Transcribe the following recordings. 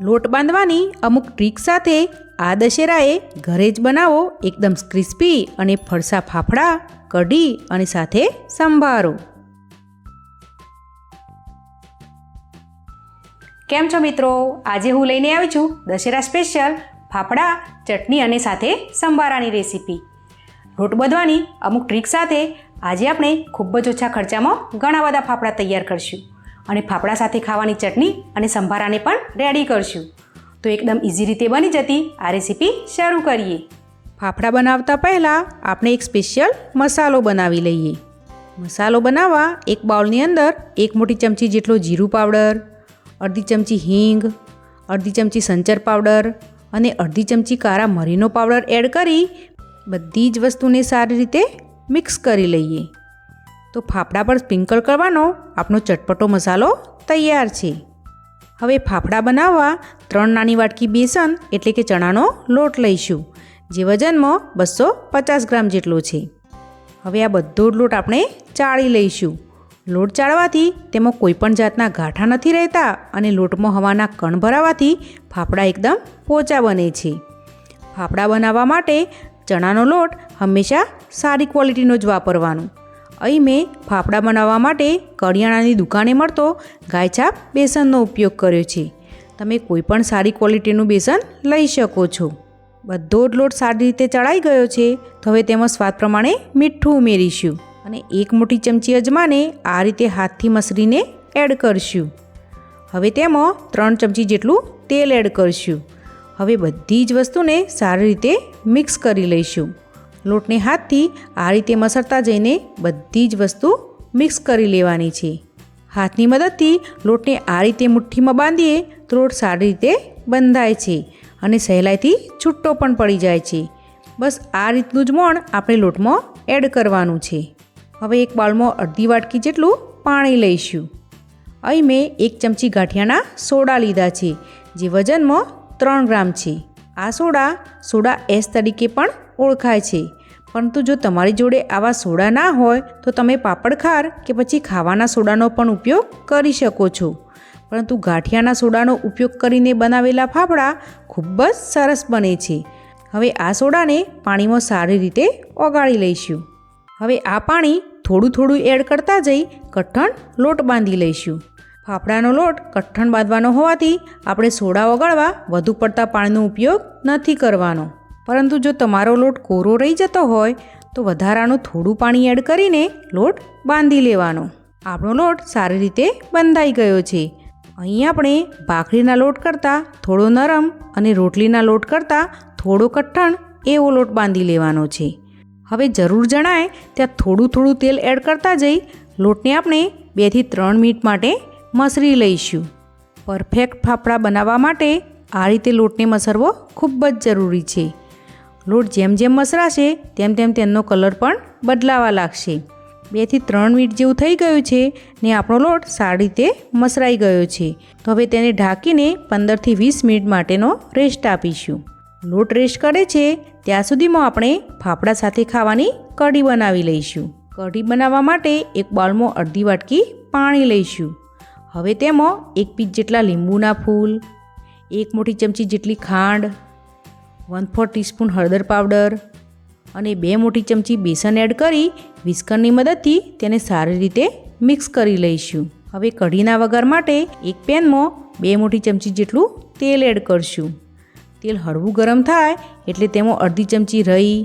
લોટ બાંધવાની અમુક ટ્રીક સાથે આ દશેરાએ ઘરે જ બનાવો એકદમ ક્રિસ્પી અને ફરસા ફાફડા, કઢી અને સાથે સંભારો. કેમ છો મિત્રો? આજે હું લઈને આવી છું દશેરા સ્પેશિયલ ફાફડા, ચટણી અને સાથે સંભારાની રેસીપી. લોટ બાંધવાની અમુક ટ્રીક સાથે આજે આપણે ખૂબ જ ઓછા ખર્ચામાં ઘણા બધા ફાફડા તૈયાર કરશું. અને ફાફડા સાથે ખાવાની ચટણી અને સંભારાને પણ રેડી કરશું. તો એકદમ ઇઝી રીતે બની જતી આ રેસીપી શરૂ કરીએ. ફાફડા બનાવતા પહેલાં આપણે એક સ્પેશિયલ મસાલો બનાવી લઈએ. મસાલો બનાવવા એક બાઉલની અંદર એક મોટી ચમચી જેટલો જીરું પાવડર અડધી ચમચી હિંગ, અડધી ચમચી સંચર પાવડર અને અડધી ચમચી કારા મરીનો પાવડર એડ કરી બધી જ વસ્તુને સારી રીતે મિક્સ કરી લઈએ. તો ફાફડા પર સ્પ્રિંકલ કરવાનો આપણો ચટપટો મસાલો તૈયાર છે. હવે ફાફડા બનાવવા ત્રણ નાની વાટકી બેસન એટલે કે ચણાનો લોટ લઈશું, જે વજનમાં બસો પચાસ ગ્રામ જેટલો છે. હવે આ બધો જ લોટ આપણે ચાળી લઈશું. લોટ ચાળવાથી તેમાં કોઈપણ જાતના ગાંઠા નથી રહેતા અને લોટમાં હવાના કણ ભરાવાથી ફાફડા એકદમ પોચા બને છે. ફાફડા બનાવવા માટે ચણાનો લોટ હંમેશા સારી ક્વોલિટીનો જ વાપરવાનો. અહીં મેં ફાફડા બનાવવા માટે કરિયાણાની દુકાને મળતો ગાયછાપ બેસનનો ઉપયોગ કર્યો છે. તમે કોઈ પણ સારી ક્વોલિટીનું બેસન લઈ શકો છો. બધો જ લોટ સારી રીતે ચડાઈ ગયો છે, તો હવે તેમાં સ્વાદ પ્રમાણે મીઠું ઉમેરીશું અને એક મોટી ચમચી અજમાને આ રીતે હાથથી મસરીને એડ કરશું. હવે તેમાં ત્રણ ચમચી જેટલું તેલ એડ કરશું. હવે બધી જ વસ્તુને સારી રીતે મિક્સ કરી લઈશું. લોટને હાથથી આ રીતે મસળતા જઈને બધી જ વસ્તુ મિક્સ કરી લેવાની છે. હાથની મદદથી લોટને આ રીતે મુઠ્ઠીમાં બાંધીએ તો લોટ સારી રીતે બંધાય છે અને સહેલાઈથી છૂટ્ટો પણ પડી જાય છે. બસ આ રીતનું જ મોણ આપણે લોટમાં એડ કરવાનું છે. હવે એક બાઉલમાં અડધી વાટકી જેટલું પાણી લઈશું. અહીં મેં એક ચમચી ગાંઠિયાના સોડા લીધા છે, જે વજનમાં ત્રણ ગ્રામ છે. આ સોડા સોડા એસ તરીકે પણ ઓળખાય છે. પરંતુ જો તમારી જોડે આવા સોડા ના હોય, તો તમે પાપડખાર કે પછી ખાવાના સોડાનો પણ ઉપયોગ કરી શકો છો. પરંતુ ગાંઠિયાના સોડાનો ઉપયોગ કરીને બનાવેલા ફાફડા ખૂબ જ સરસ બને છે. હવે આ સોડાને પાણીમાં સારી રીતે ઓગાળી લઈશું. હવે આ પાણી થોડું થોડું એડ કરતા જઈ કઠણ લોટ બાંધી લઈશું. ફાફડાનો લોટ કઠણ બાંધવાનો હોવાથી આપણે સોડા ઓગાળવા વધુ પડતા પાણીનો ઉપયોગ નથી કરવાનો. પરંતુ જો તમારો લોટ કોરો રહી જતો હોય, તો વધારાનું થોડું પાણી એડ કરીને લોટ બાંધી લેવાનો. આપણો લોટ સારી રીતે બંધાઈ ગયો છે. અહીં આપણે ભાખરીના લોટ કરતાં થોડો નરમ અને રોટલીના લોટ કરતાં થોડો કઠણ એવો લોટ બાંધી લેવાનો છે. હવે જરૂર જણાય, ત્યાં થોડું થોડું તેલ એડ કરતા જઈ, લોટને આપણે બેથી ત્રણ મિનિટ માટે મસરી લઈશું. પરફેક્ટ ફાફડા બનાવવા માટે આ રીતે લોટને મસરવો ખૂબ જ જરૂરી છે. લોટ જેમ જેમ મસરાશે, તેમ તેમ તેનો કલર પણ બદલાવા લાગશે. બેથી ત્રણ મિનિટ જેવું થઈ ગયું છે ને આપણો લોટ સારી રીતે મસરાઈ ગયો છે. તો હવે તેને ઢાંકીને પંદરથી વીસ મિનિટ માટેનો રેસ્ટ આપીશું. લોટ રેસ્ટ કરે છે, ત્યાં સુધીમાં આપણે ફાફડા સાથે ખાવાની કઢી બનાવી લઈશું. કઢી બનાવવા માટે એક બાઉલમાં અડધી વાટકી પાણી લઈશું. હવે તેમાં એક પીસ જેટલા લીંબુના ફૂલ, એક મોટી ચમચી જેટલી ખાંડ વન ફોર ટીસ્પૂન હળદર પાવડર અને બે મોટી ચમચી બેસન એડ કરી વિસ્કરની મદદથી તેને સારી રીતે મિક્સ કરી લઈશું. હવે કઢીના વઘાર માટે એક પેનમાં બે મોટી ચમચી જેટલું તેલ એડ કરશું. તેલ હળવું ગરમ થાય એટલે તેમાં અડધી ચમચી રઈ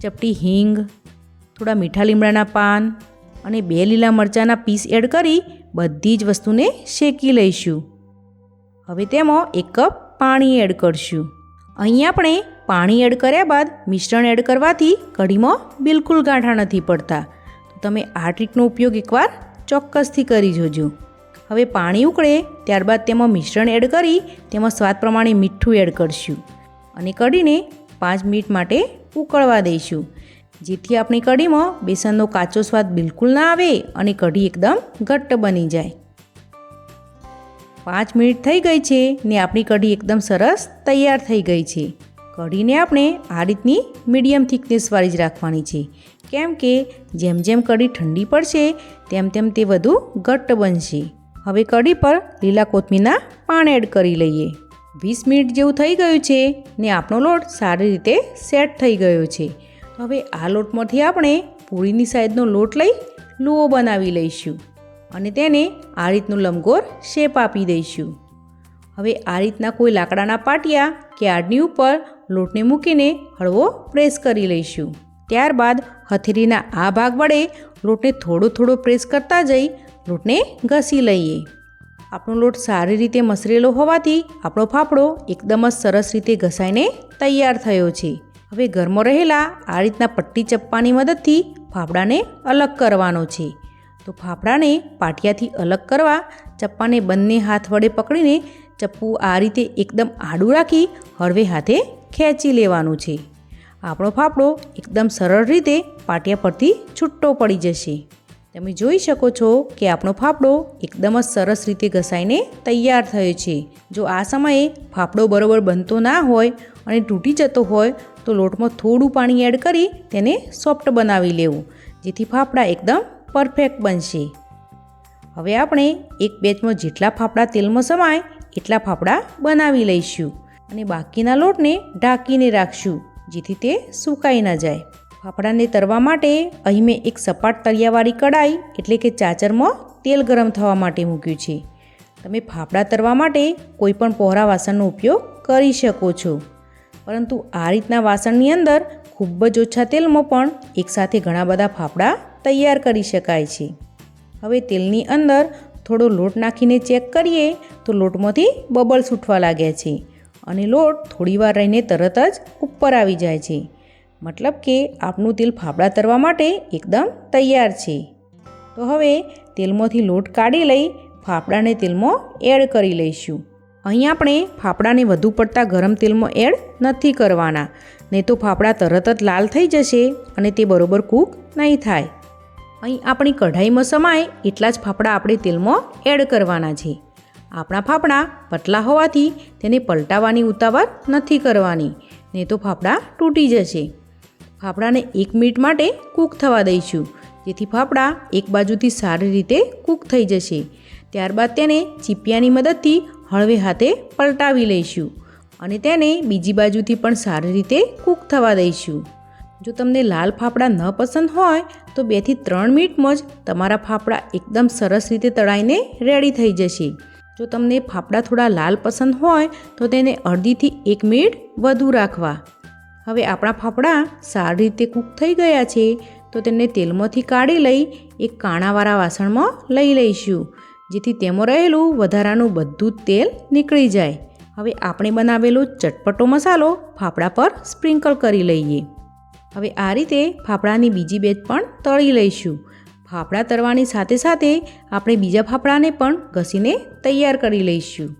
ચપટી હિંગ, થોડા મીઠા લીમડાના પાન અને બે લીલા મરચાંના પીસ એડ કરી બધી જ વસ્તુને શેકી લઈશું. હવે તેમાં એક કપ પાણી એડ કરશું. અહીં આપણે પાણી એડ કર્યા બાદ મિશ્રણ એડ કરવાથી કઢીમાં બિલકુલ ગાંઠા નથી પડતા. તો તમે આ ટ્રીકનો ઉપયોગ એકવાર ચોક્કસથી કરી જોજો. હવે પાણી ઉકળે, ત્યારબાદ તેમાં મિશ્રણ એડ કરી, તેમાં સ્વાદ પ્રમાણે મીઠું એડ કરશું. અને કઢીને પાંચ મિનિટ માટે ઉકળવા દઈશું. જેથી આપણી કઢીમાં બેસનનો કાચો સ્વાદ બિલકુલ ના આવે અને કઢી એકદમ ઘટ્ટ બની જાય. પાંચ મિનિટ થઈ ગઈ છે ને આપણી કઢી એકદમ સરસ તૈયાર થઈ ગઈ છે. કઢીને આપણે આ રીતની મીડિયમ થિકનેસવાળી જ રાખવાની છે. કેમ કે જેમ જેમ કઢી ઠંડી પડશે, તેમ તેમ તે વધુ ઘટ્ટ બનશે. હવે કઢી પર લીલા કોથમીરના પાન એડ કરી લઈએ. વીસ મિનિટ જેવું થઈ ગયું છે ને આપણો લોટ સારી રીતે સેટ થઈ ગયો છે. હવે આ લોટમાંથી આપણે પૂરીની સાઈઝનો લોટ લઈ લુઓ બનાવી લઈશું. અને તેને આ રીતનું લંબગોર શેપ આપી દઈશું. હવે આ રીતના કોઈ લાકડાના પાટિયા કે આડની ઉપર લોટને મૂકીને હળવો પ્રેસ કરી લઈશું. ત્યારબાદ હથેળીના આ ભાગ વડે લોટને થોડો થોડો પ્રેસ કરતા જઈ લોટને ઘસી લઈએ. આપણો લોટ સારી રીતે મસરેલો હોવાથી આપણો ફાફડો એકદમ જ સરસ રીતે ઘસાઈને તૈયાર થયો છે. હવે ઘરમાં રહેલા આ રીતના પટ્ટી ચપ્પાની મદદથી ફાફડાને અલગ કરવાનો છે. તો ફાફડાને પાટિયાથી અલગ કરવા ચપ્પાને બંને હાથ વડે પકડીને ચપ્પુ આ રીતે એકદમ આડું રાખી હળવે હાથે ખેંચી લેવાનું છે. આપણો ફાફડો એકદમ સરળ રીતે પાટિયા પરથી છૂટો પડી જશે. તમે જોઈ શકો છો કે આપણો ફાફડો એકદમ જ સરસ રીતે ઘસાઈને તૈયાર થયો છે. જો આ સમયે ફાફડો બરોબર બનતો ના હોય અને તૂટી જતો હોય તો લોટમાં થોડું પાણી એડ કરી તેને સોફ્ટ બનાવી લેવું, જેથી ફાફડા એકદમ પરફેક્ટ બનશે. હવે આપણે એક બેચમાં જેટલા ફાફડા તેલમાં સમાય, એટલા ફાફડા બનાવી લઈશું અને બાકીના લોટને ઢાંકીને રાખશું, જેથી તે સુકાઈ ન જાય. ફાફડાને તરવા માટે અહીં મેં એક સપાટ તળિયાવાળી કડાઈ એટલે કે ચાચરમાં તેલ ગરમ થવા માટે મૂક્યું છે. તમે ફાફડા તરવા માટે કોઈપણ પહોળા વાસણનો ઉપયોગ કરી શકો છો. પરંતુ આ રીતના વાસણની અંદર ખૂબ જ ઓછા તેલમાં પણ એકસાથે ઘણા બધા ફાફડા તૈયાર કરી શકાય છે. હવે તેલની અંદર થોડો લોટ નાખીને ચેક કરીએ તો લોટમાંથી બબલ્સ ઉઠવા લાગ્યા છે અને લોટ થોડીવાર રહીને તરત જ ઉપર આવી જાય છે. મતલબ કે આપનું તેલ ફાફડા તરવા માટે એકદમ તૈયાર છે. તો હવે તેલમાંથી લોટ કાઢી લઈ ફાફડાને તેલમાં એડ કરી લઈશું. અહીં આપણે ફાફડાને વધુ પડતા ગરમ તેલમાં એડ નથી કરવાના. નહીં તો ફાફડા તરત જ લાલ થઈ જશે અને તે બરોબર કૂક નહીં થાય. અહીં આપણી કઢાઈમાં સમાય એટલા જ ફાફડા આપણે તેલમાં એડ કરવાના છે. આપણા ફાફડા પતલા હોવાથી તેને પલટાવવાની ઉતાવળ નથી કરવાની, નહીં તો ફાફડા તૂટી જશે. ફાફડાને એક મિનિટ માટે કૂક થવા દઈશું, જેથી ફાફડા એક બાજુથી સારી રીતે કૂક થઈ જશે. ત્યારબાદ તેને ચીપિયાની મદદથી હળવે હાથે પલટાવી લઈશું અને તેને બીજી બાજુથી પણ સારી રીતે કૂક થવા દઈશું. જો તમને લાલ ફાફડા ન પસંદ હોય, તો બેથી ત્રણ મિનિટમાં જ તમારા ફાફડા એકદમ સરસ રીતે તળાઈને રેડી થઈ જશે. જો તમને ફાફડા થોડા લાલ પસંદ હોય, તો તેને અડધીથી એક મિનિટ વધુ રાખવા. હવે આપણા ફાફડા સારી રીતે કૂક થઈ ગયા છે, તો તેને તેલમાંથી કાઢી લઈ એક કાણાવાળા વાસણમાં લઈ લઈશું, જેથી તેમાં રહેલું વધારાનું બધું જ તેલ નીકળી જાય. હવે આપણે બનાવેલો ચટપટો મસાલો ફાફડા પર સ્પ્રિંકલ કરી લઈએ. હવે આ રીતે ફાફડાની બીજી બેચ પણ તળી લઈશું. ફાફડા તળવાની સાથે સાથે આપણે બીજા ફાફડાને પણ ઘસીને તૈયાર કરી લઈશું.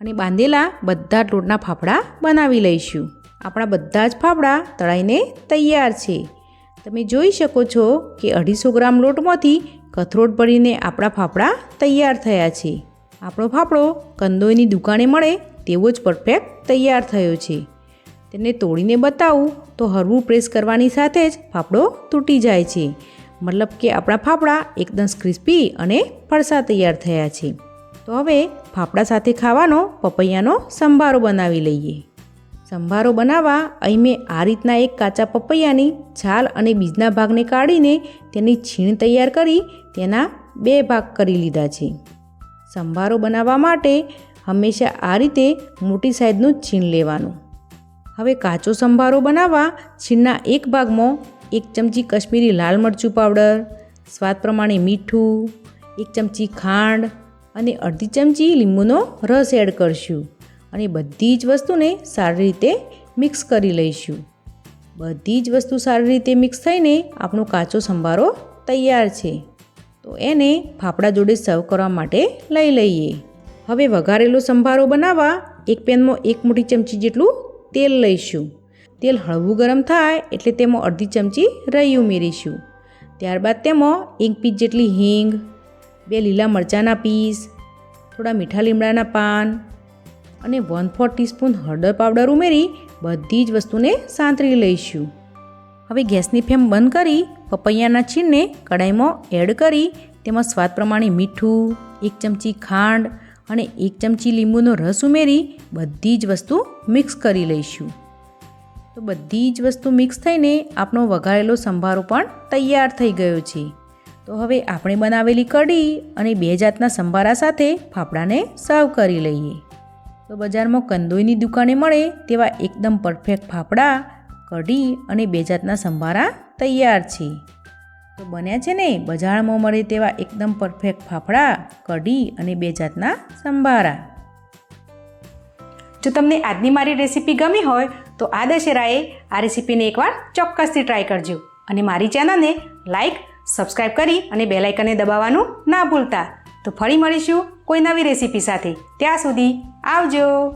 અને બાંધેલા બધા ટોટના ફાફડા બનાવી લઈશું. આપણા બધા જ ફાફડા તળાઈને તૈયાર છે. તમે જોઈ શકો છો કે અઢીસો ગ્રામ લોટમાંથી કથરોટ ભરીને આપણા ફાફડા તૈયાર થયા છે. આપણો ફાફડો કંદોઈની દુકાને મળે તેવો જ પરફેક્ટ તૈયાર થયો છે. તેને તોડીને બતાવું તો હળવું પ્રેસ કરવાની સાથે જ ફાફડો તૂટી જાય છે. મતલબ કે આપણા ફાફડા એકદમ ક્રિસ્પી અને ફરસા તૈયાર થયા છે. તો હવે ફાફડા સાથે ખાવાનો પપૈયાનો સંભારો બનાવી લઈએ. સંભારો બનાવવા અહીં મેં આ રીતના એક કાચા પપૈયાની છાલ અને બીજના ભાગને કાઢીને તેની છીણ તૈયાર કરી તેના બે ભાગ કરી લીધા છે. સંભારો બનાવવા માટે હંમેશા આ રીતે મોટી સાઈઝનું છીણ લેવાનું. હવે કાચો સંભારો બનાવવા છીણના એક ભાગમાં એક ચમચી કશ્મીરી લાલ મરચું પાવડર, સ્વાદ પ્રમાણે મીઠું, એક ચમચી ખાંડ અને અડધી ચમચી લીંબુનો રસ એડ કરશું અને બધી જ વસ્તુને સારી રીતે મિક્સ કરી લઈશું. બધી જ વસ્તુ સારી રીતે મિક્સ થઈને આપણો કાચો સંભારો તૈયાર છે. તો એને ફાફડા જોડે સર્વ કરવા માટે લઈ લઈએ. હવે વઘારેલો સંભારો બનાવવા એક પેનમાં એક મોટી ચમચી જેટલું તેલ લઈશું. તેલ હળવું ગરમ થાય એટલે તેમાં અડધી ચમચી રહી ઉમેરીશું. ત્યારબાદ તેમાં એક પીસ જેટલી હિંગ, બે લીલા મરચાંના પીસ, થોડા મીઠા લીમડાના પાન અને વન ફોર ટીસ્પૂન હળદર પાવડર ઉમેરી બધી જ વસ્તુને સાંતળી લઈશું. હવે ગેસની ફ્લેમ બંધ કરી પપૈયાના છીણને કડાઈમાં એડ કરી. તેમાં સ્વાદ પ્રમાણે મીઠું, એક ચમચી ખાંડ અને એક ચમચી લીંબુનો રસ ઉમેરી બધી જ વસ્તુ મિક્સ કરી લઈશું. તો બધી જ વસ્તુ મિક્સ થઈને આપણો વઘારેલો સંભારો પણ તૈયાર થઈ ગયો છે. તો હવે આપણે બનાવેલી કઢી અને બે જાતના સંભારા સાથે ફાફડાને સર્વ કરી લઈએ. તો બજારમાં કંદોઈની દુકાને મળે તેવા એકદમ પરફેક્ટ ફાફડા, કઢી અને બે જાતના સંભારા તૈયાર છે. તો બન્યા છે ને, બજારમાં મળે તેવા એકદમ પરફેક્ટ ફાફડા, કઢી અને બે જાતના સંભારા. જો તમને આજની મારી રેસીપી ગમી હોય, તો આ દશેરાએ આ રેસીપીને એકવાર ચોક્કસથી ટ્રાય કરજો. અને મારી ચેનલને લાઈક સબસ્ક્રાઈબ કરી અને બેલ આઇકનને દબાવવાનું ના ભૂલતા. તો ફરી મળીશું કોઈ નવી રેસીપી સાથે. ત્યાં સુધી આવજો.